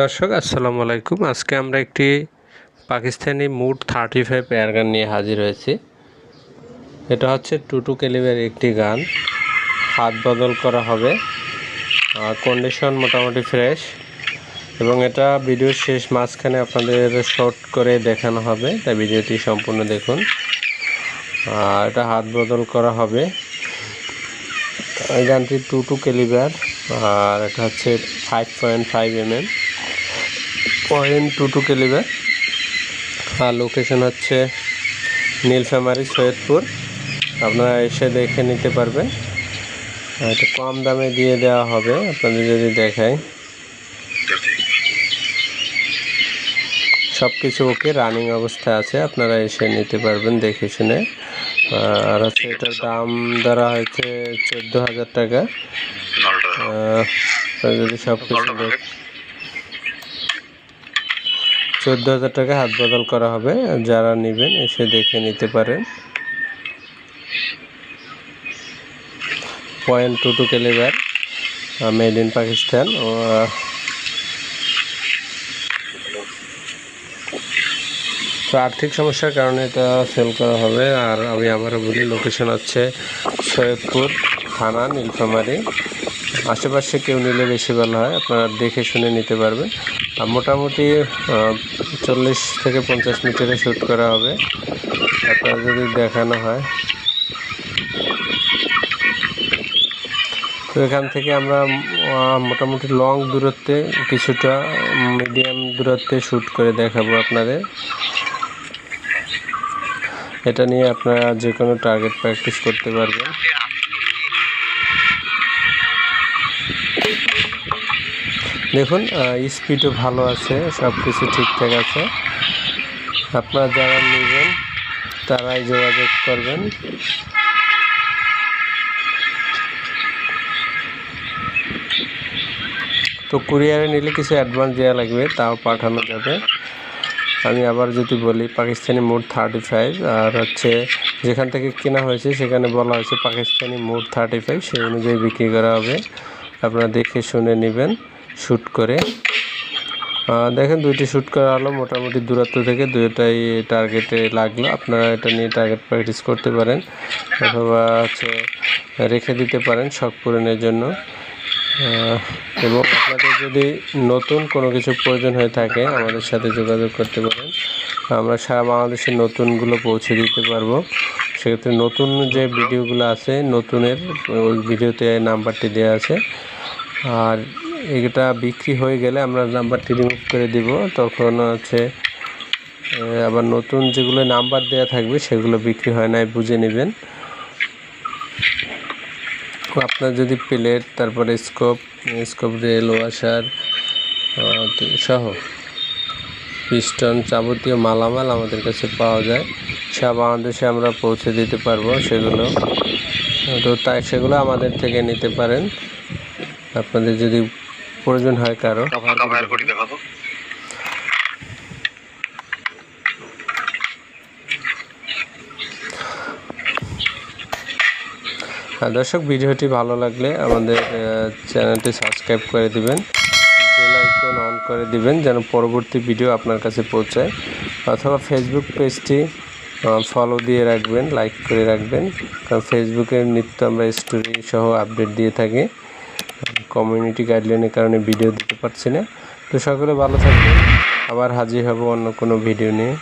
দর্শক, আসসালামু আলাইকুম। আজকে আমরা একটি Pakistani mod thirty five airgun নিয়ে হাজির হয়েছি। এটা হচ্ছে টুটু ক্যালিবের একটি গান। হাত বদল করা হবে। কন্ডিশন মোটামুটি ফ্রেশ এবং এটা ভিডিওর শেষ মাঝখানে আপনাদের শর্ট করে দেখানো হবে। তাই ভিডিওটি সম্পূর্ণ দেখুন। আর এটা হাত বদল করা হবে। এই গানটি টু টু ক্যালিবার। আর এটা হচ্ছে five point five m m point two two calibre আর লোকেশন হচ্ছে নীলফামারি, সৈয়দপুর। আপনারা এসে দেখে নিতে পারবেন। এটা কম দামে দিয়ে দেওয়া হবে, আপনাদের যদি দেখায় সব কিছু ওকে রানিং অবস্থায় আছে, আপনারা এসে নিতে পারবেন দেখে শুনে। আর হচ্ছে এটার দাম ধরা হয়েছে চোদ্দ হাজার টাকা। যদি সব কিছু চোদ্দ হাজার টাকা হাত বদল করা হবে। যারা নেবেন এসে দেখে নিতে পারেন। Point two two calibre made in Pakistan. তো আর্থিক সমস্যার কারণে এটা সেল করা হবে। আর আমি আবারও বলি লোকেশন হচ্ছে সৈয়দপুর থানা, নীলফামারী। আশেপাশে কেউ নিলে বেশি ভালো হয়। আপনারা দেখে শুনে নিতে পারবেন। মোটামুটি চল্লিশ থেকে পঞ্চাশ মিটারে শ্যুট করা হবে। আপনার যদি দেখানো হয়। তো এখান থেকে আমরা মোটামুটি লং দূরত্বে কিছুটা মিডিয়াম দূরত্বে শ্যুট করে দেখাবো আপনাদের। এটা নিয়ে আপনারা যে কোনো টার্গেট প্র্যাকটিস করতে পারবেন। দেখুন স্পিডও ভালো আছে সব কিছু ঠিকঠাক আছে। আপনারা যারা নেবেন, তারাই যোগাযোগ করবেন। তো কুরিয়ারে নিলে কিছু অ্যাডভান্স দেওয়া লাগবে, তাও পাঠানো যাবে। আমি আবার যদি বলি, পাকিস্তানি মোড থার্টি ফাইভ আর হচ্ছে যেখান থেকে কেনা হয়েছে, সেখানে বলা হয়েছে পাকিস্তানি মোড থার্টি ফাইভ সেই অনুযায়ী বিক্রি করা হবে। আপনারা দেখে শুনে নেবেন। শ্যুট করে। দেখেন দুইটি শ্যুট করা হলো মোটামুটি দূরত্ব থেকে দুইটাই টার্গেটে লাগল। আপনারা এটা নিয়ে টার্গেট প্র্যাকটিস করতে পারেন অথবা হচ্ছে রেখে দিতে পারেন শখ পূরণের জন্য। এবং আপনাদের যদি নতুন কোনো কিছু প্রয়োজন হয়ে থাকে আমাদের সাথে যোগাযোগ করতে পারেন। আমরা সারা বাংলাদেশে নতুনগুলো পৌঁছে দিতে পারব। সেক্ষেত্রে নতুন যে ভিডিওগুলো আছে, নতুনের ওই ভিডিওতে নাম্বারটি দেওয়া আছে। আর এটা বিক্রি হয়ে গেলে আমরা নাম্বারটি রিমুভ করে দিব। তখন হচ্ছে আবার নতুন যেগুলো নাম্বার দেওয়া থাকবে সেগুলো বিক্রি হয় নাই, বুঝে নেবেন। আপনার যদি প্লেট, তারপরে স্কোপ স্কোপ রেল, ওয়াশার সহ পিস্টন যাবতীয় মালামাল আমাদের কাছে পাওয়া যায়। সারা বাংলাদেশে আমরা পৌঁছে দিতে পারব সেগুলো। তো তাই সেগুলো আমাদের থেকে নিতে পারেন। আপনাদের যদি প্রয়োজন হয় কারও। কভার করে দেখাবো। আর দর্শক ভিডিওটি ভালো লাগলে আমাদের চ্যানেলটি সাবস্ক্রাইব করে দিবেন। বেল আইকন অন করে দিবেন যেন পরবর্তী ভিডিও আপনার কাছে পৌঁছায়। অথবা ফেসবুক পেজটি ফলো দিয়ে রাখবেন লাইক করে রাখবেন। কারণ ফেসবুকে নিত্য আমরা স্টোরি সহ আপডেট দিয়ে থাকি। কমিউনিটি গাইডলাইনের কারণে ভিডিও দিতে পারছি না। তো সকলে ভালো থাকবেন। আবার হাজির হব অন্য কোনো ভিডিও নিয়ে।